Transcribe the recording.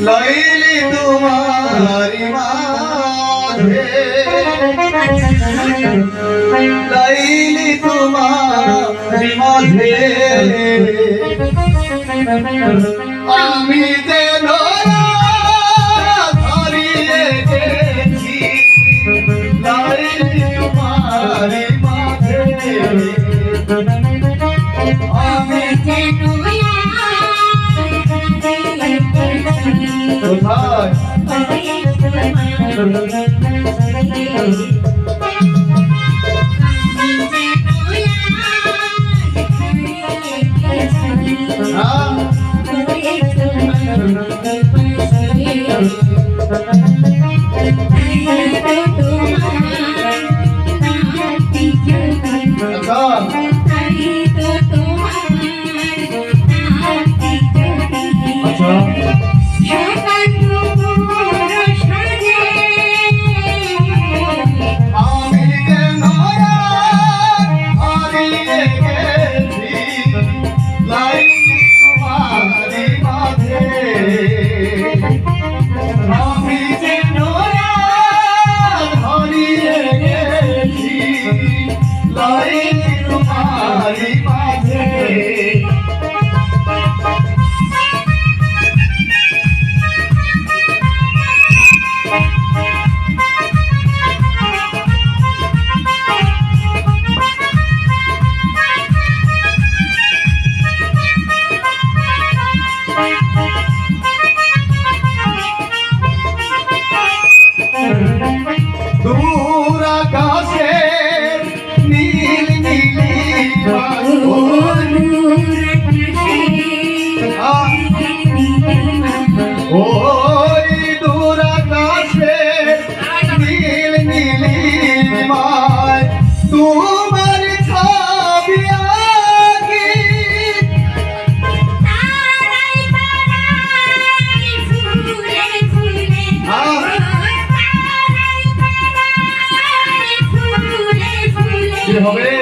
লাইলি তোমারি মাঝে লাইলি তোমারি মাঝে আমি যেন মাঝে আমি কোথায় হ্যাঁ Hare তোমার ছবি আঁকি হবে?